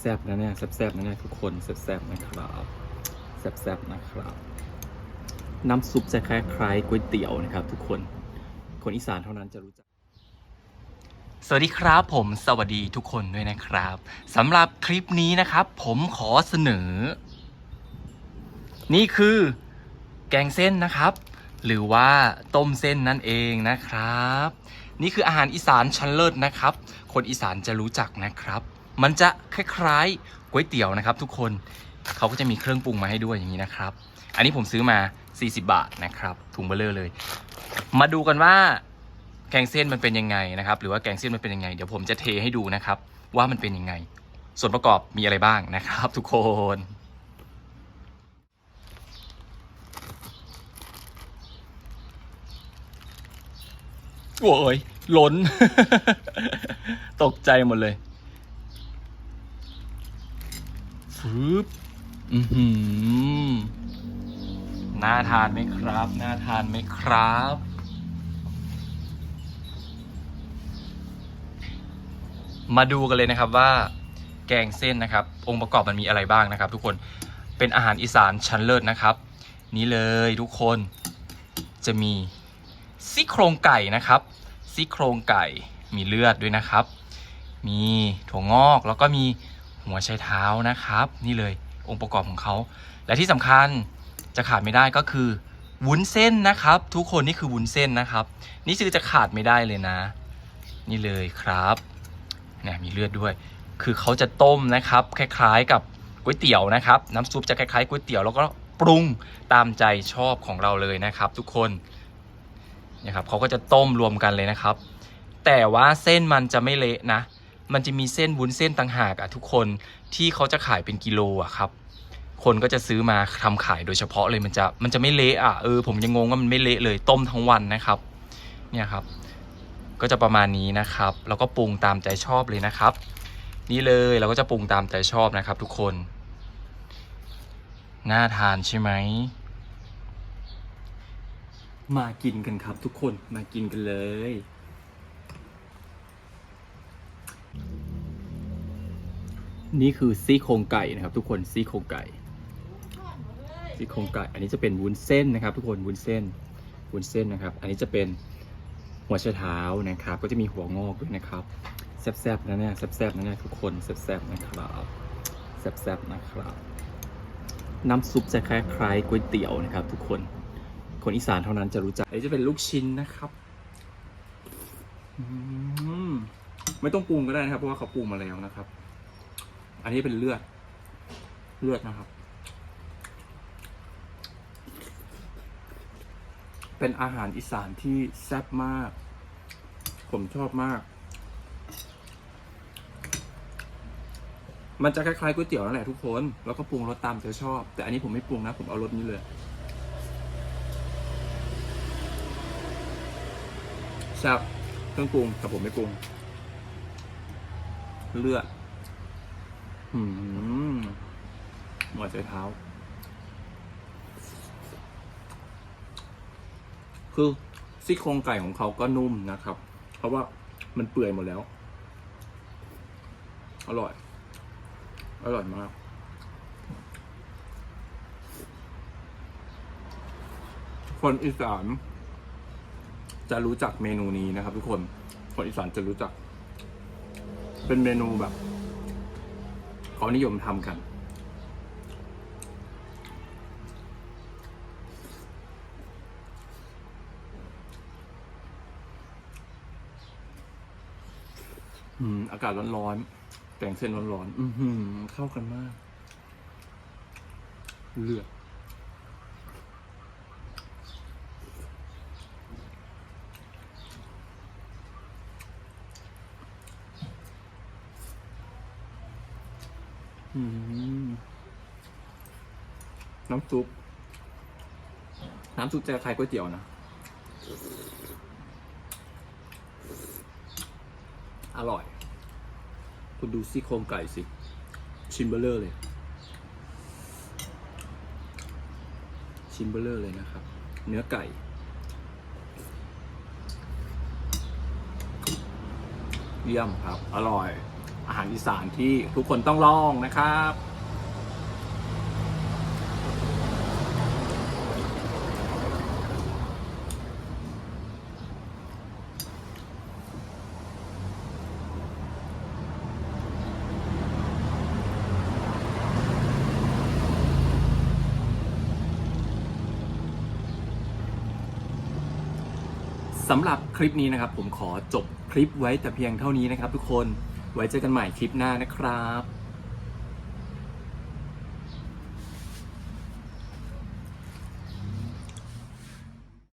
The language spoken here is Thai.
แซ่บๆนะเนี่ยแซ่บๆนะเนี่ยทุกคนแซ่บๆนะครับแซ่บๆนะครับ น้ำซุปจะคล้ายๆก๋วยเตี๋ยวนะครับ ทุกคนคนอีสานเท่านั้นจะรู้จัก สวัสดีครับผมสวัสดีทุกคนด้วยนะครับสำหรับคลิปนี้นะครับ ผมขอเสนอ นี่คือแกงเส้นนะครับ หรือว่าต้มเส้นนั่นเองนะครับ นี่คืออาหารอีสานชั้นเลิศนะครับ คนอีสานจะรู้จักนะครับ มันจะคล้ายๆก๋วยเตี๋ยวนะครับ ทุกคนเขาก็จะมีเครื่องปรุงมาให้ด้วยอย่างนี้นะครับ อันนี้ผมซื้อมา 40 บาทนะครับถุงเบลเลอร์เลย มาดูกันว่าแกงเส้นมันเป็นยังไงนะครับ หรือว่าแกงเส้นมันเป็นยังไง เดี๋ยวผมจะเทให้ดูนะครับ ว่ามันเป็นยังไง ส่วนประกอบมีอะไรบ้างนะครับ ทุกคนโอ้ยล้น ตกใจหมดเลยืบอือหือน่าทานไหมครับ น่าทานไหมครับ มาดูกันเลยนะครับว่าแกงเส้นนะครับ องค์ประกอบมันมีอะไรบ้างนะครับ ทุกคน เป็นอาหารอีสานชั้นเลิศนะครับ นี่เลยทุกคน จะมีซี่โครงไก่นะครับซี่โครงไก่ มีเลือดด้วยนะครับ มีถั่วงอกแล้วก็มี หัวไชเท้านะครับ นี่เลยองค์ประกอบของเขา และที่สำคัญจะขาดไม่ได้ก็คือวุ้นเส้นนะครับ ทุกคนนี่คือวุ้นเส้นนะครับ นี่คือจะขาดไม่ได้เลยนะ นี่เลยครับเนี่ยมีเลือดด้วย คือเขาจะต้มนะครับ คล้ายๆกับก๋วยเตี๋ยวนะครับ น้ำซุปจะคล้ายๆก๋วยเตี๋ยวแล้วก็ปรุงตามใจชอบของเราเลยนะครับ ทุกคนนี่ยครับเขาก็จะต้มรวมกันเลยนะครับ แต่ว่าเส้นมันจะไม่เละนะ มันจะมีเส้นวุ้นเส้นต่างหากอะทุกคนที่เขาจะขายเป็นกิโลอะครับ คนก็จะซื้อมาทำขายโดยเฉพาะเลยมันจะมันจะไม่เละอะเออผมยังงงว่ามันไม่เละเลยต้มทั้งวันนะครับ เนี่ยครับ ก็จะประมาณนี้นะครับ แล้วก็ปรุงตามใจชอบเลยนะครับ นี่เลยเราก็จะปรุงตามใจชอบนะครับ ทุกคน น่าทานใช่ไหมมากินกันครับทุกคนมากินกันเลย นี่คือซี่โครงไก่นะครับ ทุกคนซี่โครงไก่ซี่โครงไก่ อันนี้จะเป็นวุ้นเส้นนะครับ ทุกคนวุ้นเส้นวุ้นเส้นนะครับ อันนี้จะเป็นหัวไชเท้านะครับ ก็จะมีหัวงอกด้วยนะครับแซ่บๆนะเนี่ยแซ่บๆนะเนี่ยทุกคนแซ่บๆนะครับแซ่บๆนะครับ น้ำซุปจะคล้ายๆก๋วยเตี๋ยวนะครับ ทุกคนคนอีสานเท่านั้นจะรู้จัก อันนี้จะเป็นลูกชิ้นนะครับอืมไม่ต้องปรุงก็ได้นะครับ เพราะว่าเขาปรุงมาแล้วนะครับ อันนี้เป็นเลือด เลือดนะครับ เป็นอาหารอีสานที่แซ่บมาก ผมชอบมาก มันจะคล้ายๆก๋วยเตี๋ยวนั่นแหละทุกคน แล้วก็ปรุงรสตามใจชอบ แต่อันนี้ผมไม่ปรุงนะ ผมเอารสนี้เลยแซ่บเครื่องปรุงแต่ผมไม่ปรุง เลือด หืมหัวใจเท้า คือซี่โครงไก่ของเขาก็นุ่มนะครับ เพราะว่ามันเปื่อยหมดแล้ว อร่อย อร่อยมากคนอีสานจะรู้จักเมนูนี้นะครับ ทุกคน คนอีสานจะรู้จัก เป็นเมนูแบบ เขานิยมทำกัน อืม อากาศร้อนๆแกงเส้นร้อนๆ อือหือเข้ากันมาก เลือด น้ำซุป น้ำซุปจะคล้ายก๋วยเตี๋ยวนะ อร่อย คุณดูซี่โครงไก่สิ ชิมเบลเลอร์เลย ชิมเบลเลอร์เลยนะครับ เนื้อไก่เยี่ยมครับ อร่อย อาหารอีสานที่ทุกคนต้องลองนะครับสำหรับคลิปนี้นะครับผมขอจบคลิปไว้แต่เพียงเท่านี้นะครับทุกคน ไว้เจอกันใหม่คลิปหน้านะครับ